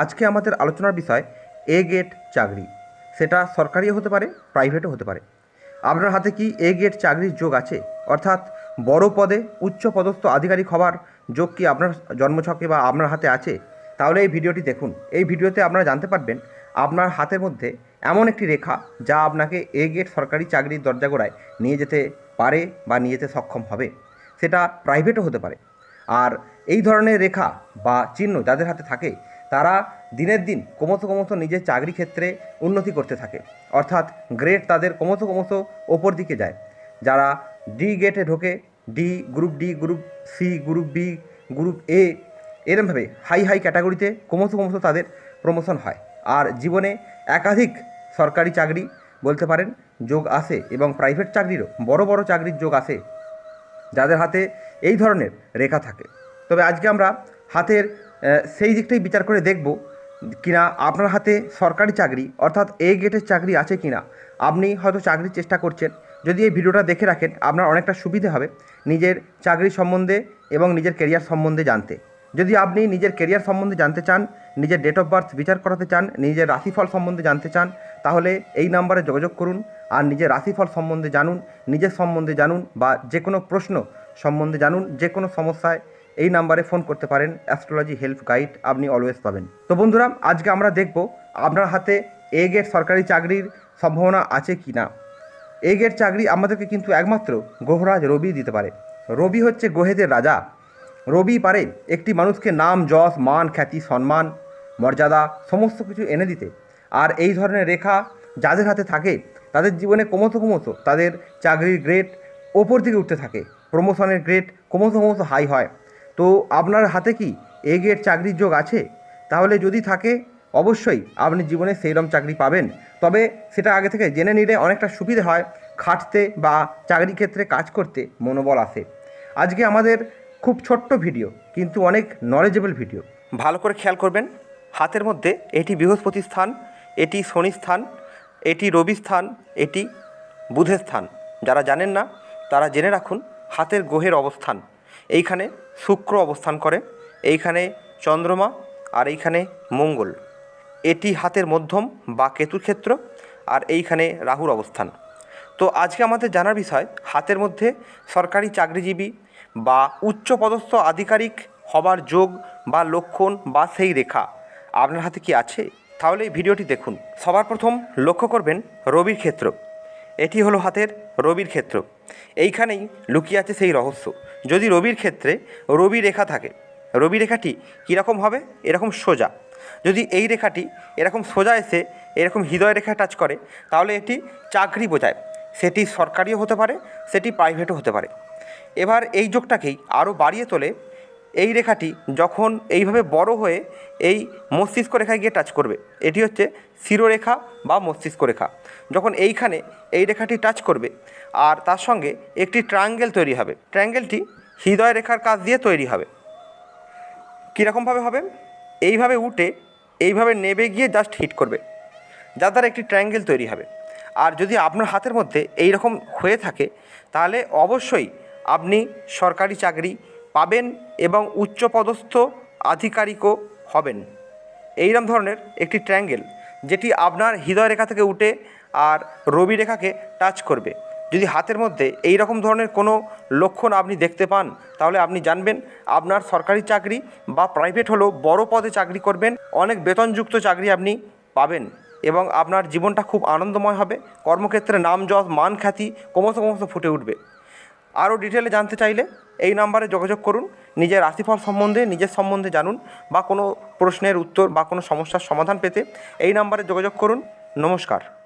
আজকে আমাদের আলোচনার বিষয় এ গেট চাকরি। সেটা সরকারিও হতে পারে, প্রাইভেটও হতে পারে। আপনার হাতে কি এ গেট চাকরির যোগ আছে? অর্থাৎ বড় পদে উচ্চ পদস্থ আধিকারিক হওয়ার যোগ কি আপনার জন্মছকে বা আপনার হাতে আছে? তাহলে এই ভিডিওটি দেখুন। এই ভিডিওতে আপনারা জানতে পারবেন আপনার হাতের মধ্যে এমন একটি রেখা যা আপনাকে এ গেট সরকারি চাকরির দরজাগোড়ায় নিয়ে যেতে পারে বা নিয়ে যেতে সক্ষম হবে। সেটা প্রাইভেটও হতে পারে। আর এই ধরনের রেখা বা চিহ্ন যাদের হাতে থাকে তারা দিনের দিন ক্রমশ ক্রমশ নিজের চাকরি ক্ষেত্রে উন্নতি করতে থাকে। অর্থাৎ গ্রেড তাদের ক্রমশ ক্রমশ ওপর দিকে যায়। যারা ডি গেটে ঢোকে D group D group C group B group A এরমভাবে হাই হাই ক্যাটাগরিতে ক্রমশ ক্রমশ তাদের প্রমোশন হয়। আর জীবনে একাধিক সরকারি চাকরি বলতে পারেন, যোগ আসে এবং প্রাইভেট চাকরিরও বড় বড় চাকরির যোগ আসে যাদের হাতে এই ধরনের রেখা থাকে। তবে আজকে আমরা হাতের সেই দিকটাই বিচার করে দেখব কিনা আপনার হাতে সরকারি চাকরি, অর্থাৎ এ গেটের চাকরি আছে কিনা। আপনি হয়তো চাকরির চেষ্টা করছেন, যদি এই ভিডিওটা দেখে রাখেন, আপনার অনেকটা সুবিধে হবে নিজের চাকরি সম্বন্ধে এবং নিজের কেরিয়ার সম্বন্ধে জানতে। যদি আপনি নিজের কেরিয়ার সম্বন্ধে জানতে চান, নিজের ডেট অফ বার্থ বিচার করাতে চান, নিজের রাশিফল সম্বন্ধে জানতে চান, তাহলে এই নাম্বারে যোগাযোগ করুন আর নিজের রাশিফল সম্বন্ধে জানুন, নিজের সম্বন্ধে জানুন বা যে কোনো প্রশ্ন সম্বন্ধে জানুন যে কোনো সমস্যায় এই নাম্বারে ফোন করতে পারেন অ্যাস্ট্রোলজি হেল্প গাইড আপনি অলওয়েজ পাবেন। তো বন্ধুরা, আজকে আমরা দেখব আপনার হাতে এ গেট সরকারি চাকরির সম্ভাবনা আছে কি না। এ গেট চাকরি আমাদেরকে কিন্তু একমাত্র গ্রহরাজ রবি দিতে পারে। রবি হচ্ছে গ্রহেদের রাজা। রবি পারে একটি মানুষকে নাম, যশ, মান, খ্যাতি, সম্মান, মর্যাদা, সমস্ত কিছু এনে দিতে। আর এই ধরনের রেখা যাদের হাতে থাকে, তাদের জীবনে ক্রমশ ক্রমশ তাদের চাকরির গ্রেড ওপর দিকে উঠতে থাকে। প্রমোশনের গ্রেড ক্রমশ ক্রমশ হাই হয়। তো আপনার হাতে কি এ গেট চাকরির যোগ আছে? তাহলে যদি থাকে, অবশ্যই আপনি জীবনে সেইরকম চাকরি পাবেন। তবে সেটা আগে থেকে জেনে নিলে অনেকটা সুবিধে হয় খাটতে বা চাকরি ক্ষেত্রে কাজ করতে, মনোবল আসে। আজকে আমাদের খুব ছোট্ট ভিডিও, কিন্তু অনেক নলেজেবল ভিডিও। ভালো করে খেয়াল করবেন, হাতের মধ্যে এটি বৃহস্পতি স্থান, এটি শনি স্থান, এটি রবি স্থান, এটি বুধের স্থান। যারা জানেন না, তারা জেনে রাখুন হাতের গ্রহের অবস্থান। এইখানে শুক্র অবস্থান করে, এইখানে চন্দ্রমা আর এইখানে মঙ্গল। এটি হাতের মধ্যম বা কেতুর ক্ষেত্র আর এইখানে রাহুর অবস্থান। তো আজকে আমাদের জানার বিষয়, হাতের মধ্যে সরকারি চাকরিজীবী বা উচ্চপদস্থ আধিকারিক হবার যোগ বা লক্ষণ বা সেই রেখা আপনার হাতে কি আছে? তাহলে এই ভিডিওটি দেখুন। সবার প্রথম লক্ষ্য করবেন রবির ক্ষেত্র। এটি হলো হাতের রবির ক্ষেত্র। এইখানেই লুকিয়ে আছে সেই রহস্য। যদি রবির ক্ষেত্রে রবি রেখা থাকে, রবি রেখাটি কীরকম হবে? এরকম সোজা। যদি এই রেখাটি এরকম সোজা এসে এরকম হৃদয় রেখা টাচ করে, তাহলে এটি চাকরি বোঝায়। সেটি সরকারিও হতে পারে, সেটি প্রাইভেটও হতে পারে। এবার এই যোগটাকেই আরও বাড়িয়ে তোলে এই রেখাটি যখন এইভাবে বড় হয়ে এই মস্তিষ্ক রেখায় গিয়ে টাচ করবে, এটি হচ্ছে শিরোরেখা বা মস্তিষ্ক রেখা। যখন এইখানে এই রেখাটি টাচ করবে, আর তার সঙ্গে একটি ট্রায়াঙ্গেল তৈরি হবে ট্রায়াঙ্গেলটি হৃদয় রেখার কাজ দিয়ে তৈরি হবে। কীরকমভাবে হবে? এইভাবে উঠে, এইভাবে নেবে গিয়ে জাস্ট হিট করবে, যার দ্বারা একটি ট্রায়াঙ্গেল তৈরি হবে। আর যদি আপনার হাতের মধ্যে এই রকম হয়ে থাকে, তাহলে অবশ্যই আপনি সরকারি চাকরি পাবেন এবং উচ্চপদস্থ আধিকারিকও হবেন। এইরকম ধরনের একটি ট্র্যাঙ্গেল যেটি আপনার হৃদয় রেখা থেকে উঠে আর রবি রেখাকে টাচ করবে। যদি হাতের মধ্যে এই রকম ধরনের কোনো লক্ষণ আপনি দেখতে পান, তাহলে আপনি জানবেন আপনার সরকারি চাকরি বা প্রাইভেট হলেও বড় পদে চাকরি করবেন, অনেক বেতনযুক্ত চাকরি আপনি পাবেন এবং আপনার জীবনটা খুব আনন্দময় হবে। কর্মক্ষেত্রে নাম, যশ, মান, খ্যাতি ক্রমশ ক্রমশ ফুটে উঠবে। আরও ডিটেলে জানতে চাইলে এই নাম্বারে যোগাযোগ করুন, নিজের রাশিফল সম্বন্ধে, নিজের সম্বন্ধে জানুন বা কোনো প্রশ্নের উত্তর বা কোনো সমস্যার সমাধান পেতে এই নাম্বারে যোগাযোগ করুন। নমস্কার।